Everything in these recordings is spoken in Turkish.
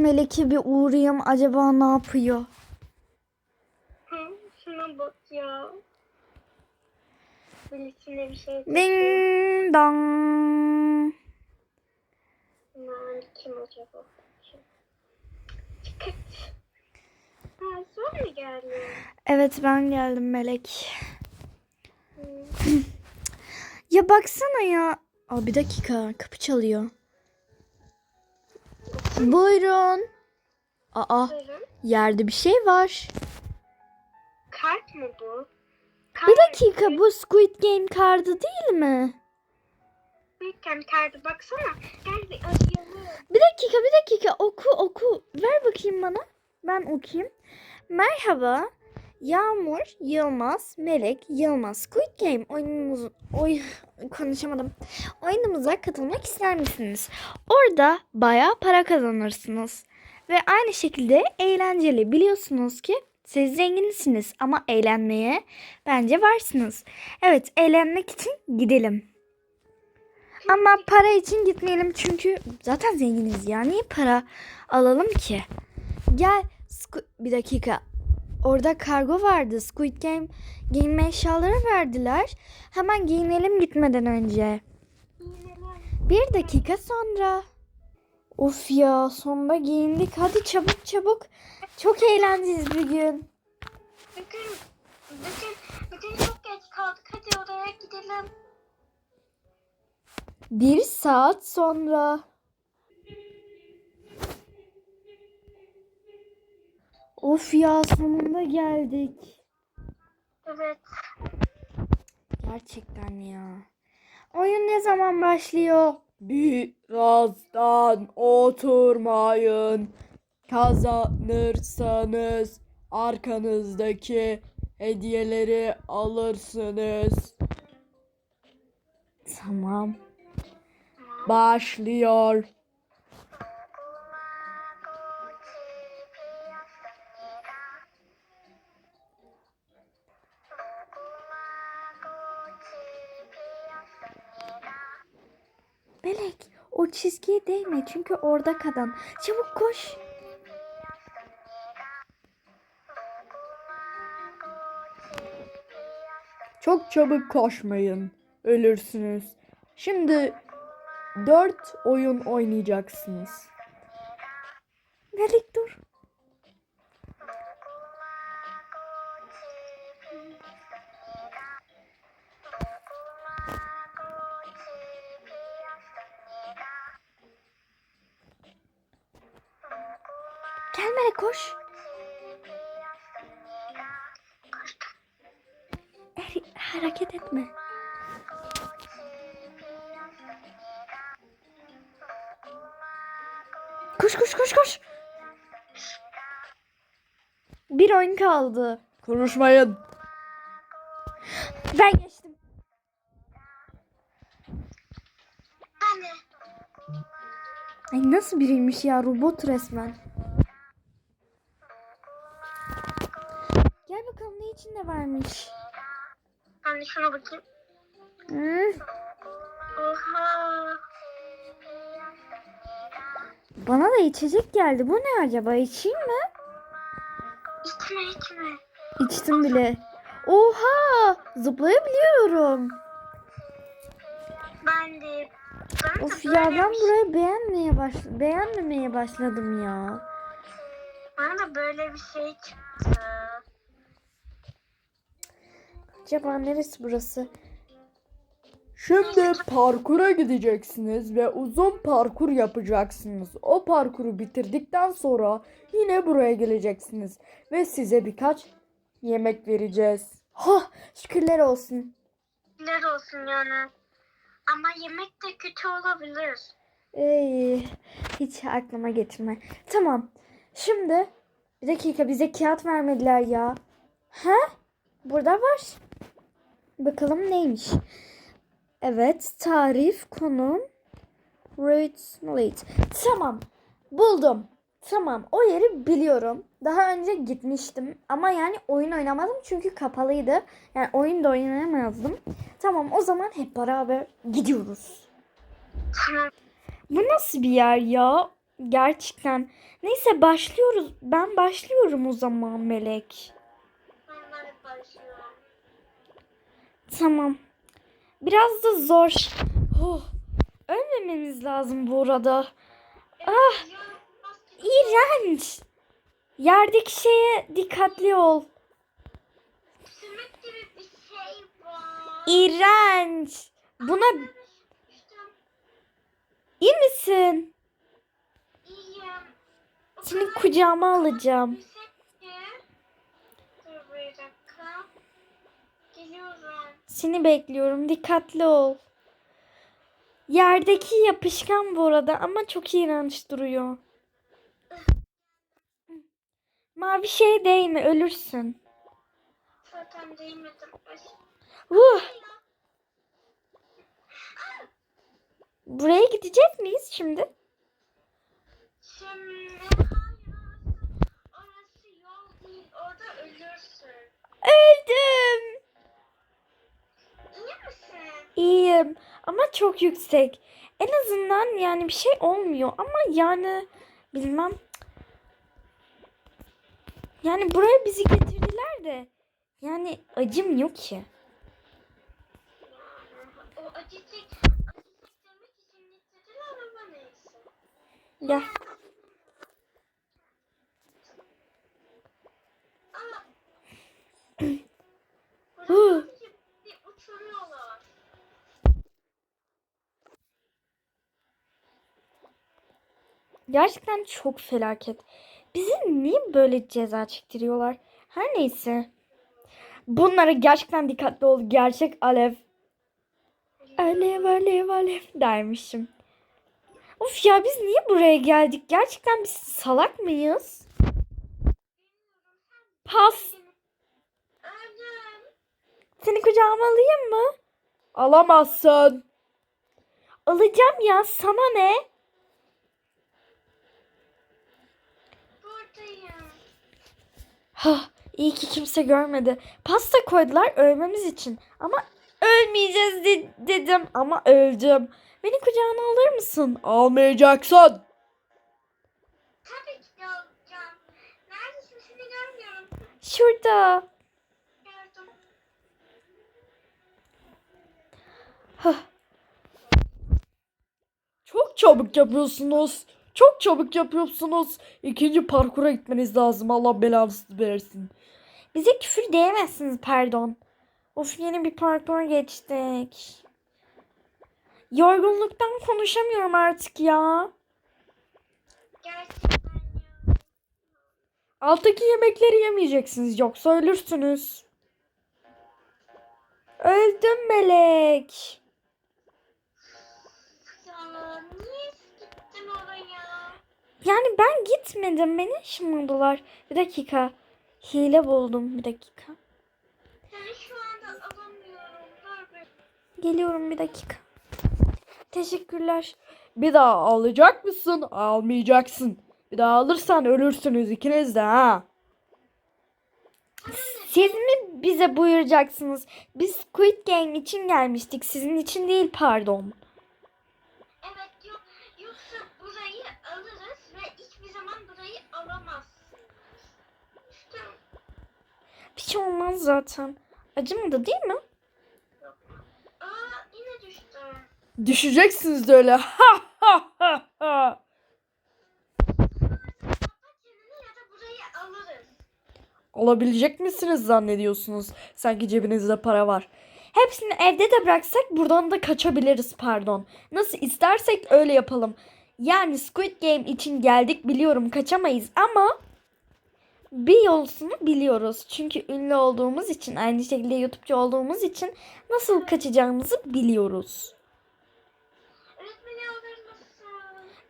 Melek'e bir uğrayayım acaba ne yapıyor? Hı, şuna bak ya. Birisine bir şey Ding dong. Aman kim acaba? Kim? Çıkırt. Ha, sen mi geldin? Evet ben geldim Melek. Ya baksana ya. Aa, bir dakika kapı çalıyor. Buyurun. Aa Buyurun. yerde bir şey var. Kart mı bu? Kart Bir dakika bu Squid Game kartı değil mi? Büyükken kartı baksana. Gel bir arayalım. Bir dakika bir dakika oku oku. Ver bakayım bana. Ben okuyayım. Merhaba. Yağmur, Yılmaz, Melek, Yılmaz Squid Game oyunumuz oy konuşamadım. Oyunumuza katılmak ister misiniz? Orada bayağı para kazanırsınız. Ve aynı şekilde eğlenceli. Biliyorsunuz ki siz zenginsiniz ama eğlenmeye bence varsınız. Evet, eğlenmek için gidelim. Ama para için gitmeyelim çünkü zaten zenginiz ya. Niye para alalım ki? Gel bir dakika. Orada kargo vardı. Squid Game giyinme eşyaları verdiler. Hemen giyinelim gitmeden önce. Bir dakika sonra. Of ya sonunda giyindik. Hadi çabuk çabuk. Çok eğleneceğiz bir gün. Bugün, bugün, bugün çok geç kaldık. Hadi oraya gidelim. Bir saat sonra. Of ya sonunda geldik. Evet. Gerçekten ya. Oyun ne zaman başlıyor? Birazdan oturmayın. Kazanırsanız arkanızdaki hediyeleri alırsınız. Tamam. Başlıyor. O çizgiye değme çünkü orada kadın. Çabuk koş. Çok çabuk koşmayın. Ölürsünüz. Şimdi dört oyun oynayacaksınız. Melek dur. Gel Melek koş. Er, hareket etme. Koş koş koş koş. Bir oyun kaldı. Konuşmayın. Ben geçtim. Ben de. Ay nasıl biriymiş ya robot resmen. Ne içinde varmış. Ben de şuna bakayım. Hmm, Oha. bana da içecek geldi. Bu ne acaba? İçeyim mi? İçme içme. İçtim bile. Oha! Zıplayabiliyorum. Ben de. Ben Of de ya ben burayı beğenmeye baş beğenmemeye başladım ya. Bana da böyle bir şey çıktı. Acaba neresi burası? Şimdi parkura gideceksiniz ve uzun parkur yapacaksınız. O parkuru bitirdikten sonra yine buraya geleceksiniz ve size birkaç yemek vereceğiz. Ha, şükürler olsun. Neler olsun yani. Ama yemek de kötü olabilir. Ey, hiç aklıma getirme. Tamam. Şimdi bir dakika bize kağıt vermediler ya. Ha? Burada var. Bakalım neymiş. Evet, tarif, konum, roots, late. Tamam. Buldum. Tamam. O yeri biliyorum. Daha önce gitmiştim ama yani oyun oynamadım çünkü kapalıydı. Yani oyun da oynayamazdım. Tamam, o zaman hep beraber gidiyoruz. Bu nasıl bir yer ya? Gerçekten. Neyse başlıyoruz. Ben başlıyorum o zaman Melek. Ben de başlıyorum. Tamam. Biraz da zor. Oh. Ölmememiz lazım bu arada. Ah. İğrenç. Yerdeki şeye dikkatli ol. şey. İğrenç. Buna iyi misin? Seni kucağıma alacağım. dakika. Geliyorum. Seni bekliyorum. Dikkatli ol. Yerdeki yapışkan bu arada ama çok iğrenç duruyor. Mavi şey değme ölürsün. Zaten değmedim. Uh, buraya gidecek miyiz şimdi? Şimdi hayır orası yol değil. Orada ölürsün. Öldüm. İyiyim ama çok yüksek. En azından yani bir şey olmuyor ama yani bilmem. Yani buraya bizi getirdiler de yani acım yok ki. Getirdiler ama Gerçekten çok felaket. Bizi niye böyle ceza çektiriyorlar? Her neyse. Bunlara gerçekten dikkatli ol. Gerçek alev. Alev alev alev dermişim. Of ya biz niye buraya geldik? Gerçekten biz salak mıyız? Pas. Seni kucağıma alayım mı? Alamazsın. Alacağım ya. Sana ne? Hah, iyi ki kimse görmedi. Pasta koydular ölmemiz için. Ama ölmeyeceğiz de- dedim ama öldüm. Beni kucağına alır mısın? Almayacaksın. Tabii ki de alacağım. Neredesin seni görmüyorum. Şurada. Gördüm. Hah, Çok çabuk yapıyorsunuz. Çok çabuk yapıyorsunuz. İkinci parkura gitmeniz lazım. Allah belanızı versin. bize küfür diyemezsiniz pardon. Of yeni bir parkur geçtik. Yorgunluktan konuşamıyorum artık ya. Gerçekten ya. Alttaki yemekleri yemeyeceksiniz yoksa ölürsünüz. Öldüm melek. Yani ben gitmedim. Beni ışınladılar. Bir dakika. Hile buldum. Bir dakika. Seni şu anda alamıyorum. Geliyorum bir dakika. Teşekkürler. Bir daha alacak mısın? Almayacaksın. Bir daha alırsan ölürsünüz ikiniz de ha. Siz mi bize buyuracaksınız? Biz Squid Game için gelmiştik. Sizin için değil pardon. Bir şey olmaz zaten. Acımadı değil mi? aa yine düştüm. Düşeceksiniz de öyle. Ha ha ha ha. Olabilecek misiniz zannediyorsunuz? Sanki cebinizde para var. Hepsini evde de bıraksak buradan da kaçabiliriz pardon. Nasıl istersek öyle yapalım. Yani Squid Game için geldik biliyorum kaçamayız ama bir yolsunu biliyoruz. Çünkü ünlü olduğumuz için aynı şekilde YouTube'cu olduğumuz için nasıl kaçacağımızı biliyoruz.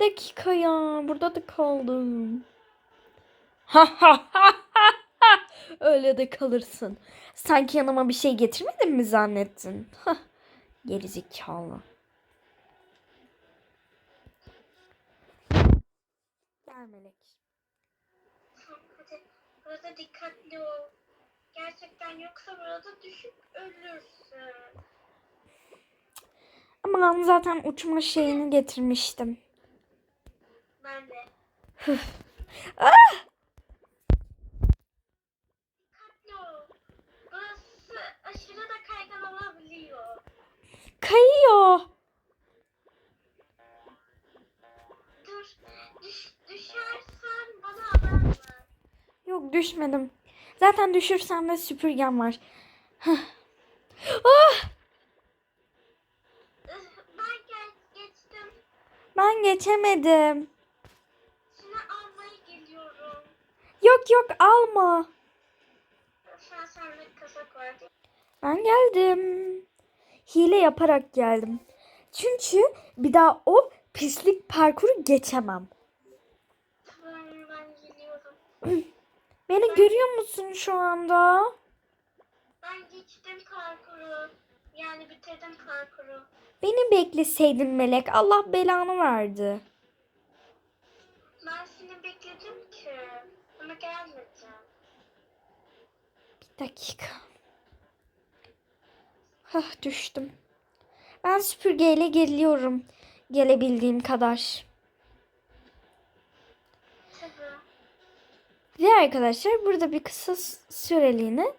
Dakika ya burada da kaldım. Ha ha ha ha ha. Öyle de kalırsın. Sanki yanıma bir şey getirmedim mi zannettin? Hah, Gerizekalı. Gel Melek. Burada dikkatli ol. Gerçekten yoksa burada düşüp ölürsün. Ama ben zaten uçma şeyini getirmiştim. Ben de. Ah! Düşmedim. Zaten düşürsem de süpürgem var. Hah. Ih, Ben geçtim. Ben geçemedim. Seni almaya geliyorum. Yok yok alma. Mi? Ben geldim. Hile yaparak geldim. Çünkü bir daha o pislik parkuru geçemem. Tamam ben geliyorum. Beni görüyor musun şu anda? Ben geçtim parkuru. Yani bitirdim parkuru. Beni bekleseydin Melek. Allah belanı verdi. Ben seni bekledim ki. Ama gelmedin. Bir dakika. Hah düştüm. Ben süpürgeyle geliyorum. Gelebildiğim kadar. Ve arkadaşlar burada bir kısa süreliğine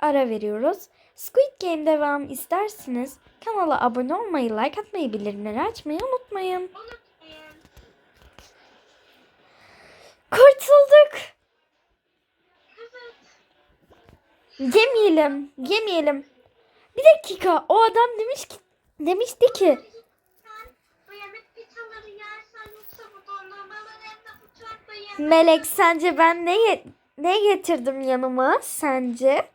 ara veriyoruz. Squid Game devam isterseniz kanala abone olmayı, like atmayı, bildirimleri açmayı unutmayın. Kurtulduk. Yemeyelim, yemeyelim. Bir dakika, o adam demiş ki demişti ki Melek sence ben ne ye- ne getirdim yanıma sence?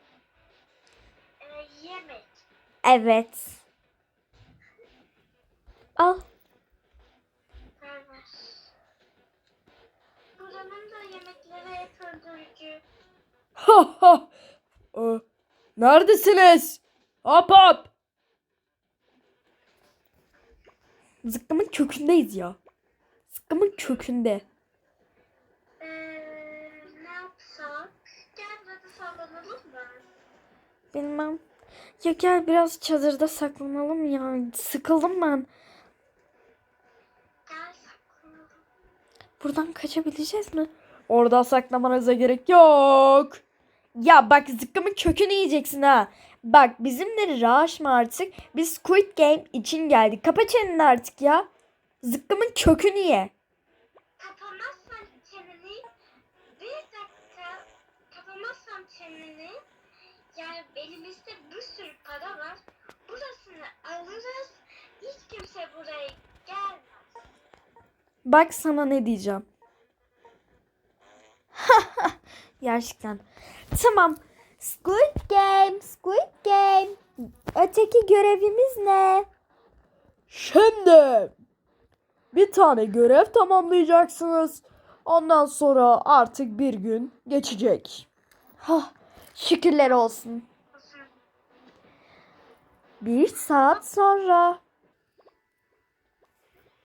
Ee, yemek. Evet. Al. Ver ver. Buranın da yemekleri hep öldürücü. Ha ha. Ee, neredesiniz? Hop hop. Zıkkımın kökündeyiz ya. Zıkkımın kökünde. Bilmem. Ya gel biraz çadırda saklanalım ya. Sıkıldım ben. Buradan kaçabileceğiz mi? Orada saklamanıza gerek yok. Ya bak zıkkımın kökünü yiyeceksin ha. Bak bizimleri rahaşma artık. Biz Squid Game için geldik. Kapa çeneni artık ya. Zıkkımın kökünü ye. Kapamazsan çeneni bir dakika kapamazsan çeneni yani elimizde bir sürü para var. Burasını alırız. Hiç kimse buraya gelmez. Bak sana ne diyeceğim. Gerçekten. Tamam. Squid Game, Squid Game. Öteki görevimiz ne? Şimdi bir tane görev tamamlayacaksınız. Ondan sonra artık bir gün geçecek. Hah, şükürler olsun. Bir saat sonra.